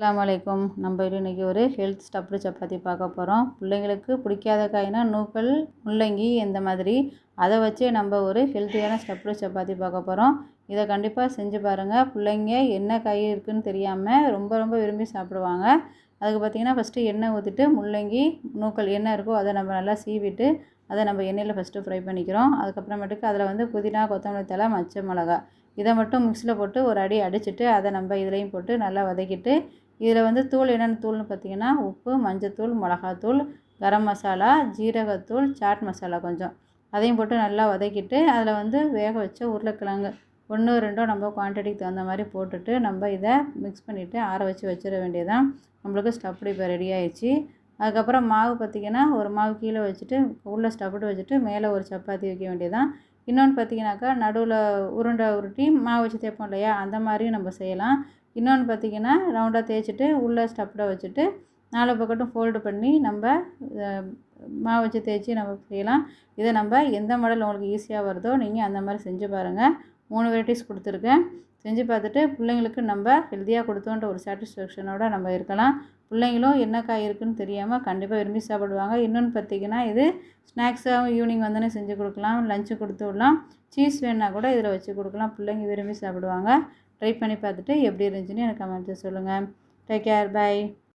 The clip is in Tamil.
அலாமலைக்கும் நம்ம இன்றைக்கி ஒரு ஹெல்த் ஸ்டப்டு சப்பாத்தி பார்க்க போகிறோம் பிள்ளைங்களுக்கு பிடிக்காத காய்னா நூக்கல் முள்ளங்கி இந்த மாதிரி. அதை வச்சே நம்ம ஒரு ஹெல்த்தியான ஸ்டப்டு சப்பாத்தி பார்க்க போகிறோம் இதை கண்டிப்பாக செஞ்சு பாருங்கள் பிள்ளைங்க என்ன காய் இருக்குதுன்னு தெரியாமல் ரொம்ப ரொம்ப விரும்பி சாப்பிடுவாங்க. அதுக்கு பார்த்திங்கன்னா ஃபஸ்ட்டு எண்ணெய் ஊற்றிட்டு முள்ளங்கி நூக்கல் என்ன இருக்கோ அதை நம்ம நல்லா சீவிட்டு அதை நம்ம எண்ணெயில் ஃபஸ்ட்டு ஃப்ரை பண்ணிக்கிறோம். அதுக்கப்புறமேட்டுக்கு அதில் வந்து புதினா கொத்தமல்லி தழை மச்ச மிளகா இதை மட்டும் மிக்ஸில் போட்டு ஒரு அடி அடிச்சுட்டு அதை நம்ம இதுலேயும் போட்டு நல்லா வதக்கிட்டு இதில் வந்து தூள் என்னென்ன தூள்னு பார்த்தீங்கன்னா உப்பு மஞ்சத்தூள் மிளகாத்தூள் கரம் மசாலா ஜீரகத்தூள் சாட் மசாலா கொஞ்சம். அதையும் போட்டு நல்லா வதக்கிட்டு அதில் வந்து வேக வச்ச உருளைக்கிழங்கு. ஒன்று ரெண்டோ நம்ம குவான்டிட்டிக்கு தகுந்த மாதிரி போட்டுட்டு நம்ம இதை மிக்ஸ் பண்ணிவிட்டு ஆற வச்சு வச்சிட வேண்டியதான் நம்மளுக்கு ஸ்டஃப்டு இப்போ ரெடி ஆயிடுச்சு. அதுக்கப்புறம் மாவு பார்த்திங்கன்னா ஒரு மாவு கீழே வச்சுட்டு உள்ளே ஸ்டப்டு வச்சுட்டு மேலே ஒரு சப்பாத்தி வைக்க வேண்டியதான் இன்னொன்று பார்த்தீங்கன்னாக்கா நடுவில் உருண்டை உருட்டி மாவு வச்சு தேய்ப்போம் இல்லையா? அந்த மாதிரியும் நம்ம செய்யலாம். இன்னொன்று பார்த்திங்கன்னா ரவுண்டாக தேய்ச்சிட்டு உள்ளே ஸ்டப்டை வச்சுட்டு நாலு பக்கட்டும் ஃபோல்டு பண்ணி நம்ம மாவு வச்சு தேய்ச்சி நம்ம செய்யலாம். இதை நம்ம எந்த மாடல் உங்களுக்கு ஈஸியாக வருதோ நீங்கள் அந்த மாதிரி செஞ்சு பாருங்கள் மூணு வெரைட்டிஸ் கொடுத்துருக்கேன். செஞ்சு பார்த்துட்டு பிள்ளைங்களுக்கு நம்ம ஹெல்த்தியாக கொடுத்தோன்ற ஒரு சாட்டிஸ்ஃபேக்ஷனோட நம்ம இருக்கலாம். பிள்ளைங்களும் என்ன காய் இருக்குதுன்னு தெரியாமல் கண்டிப்பாக விரும்பி சாப்பிடுவாங்க. இன்னொன்று பார்த்திங்கன்னா இது ஸ்நாக்ஸாகவும் ஈவினிங் வந்தோடனே செஞ்சு கொடுக்கலாம். லஞ்சு கொடுத்து விடலாம். சீஸ் வேணால் கூட இதில் வச்சு கொடுக்கலாம். பிள்ளைங்க விரும்பி சாப்பிடுவாங்க. ட்ரை பண்ணி பார்த்துட்டு எப்படி இருந்துச்சுன்னு எனக்கு கமெண்ட்ஸில் சொல்லுங்கள் டேக் கேர் பை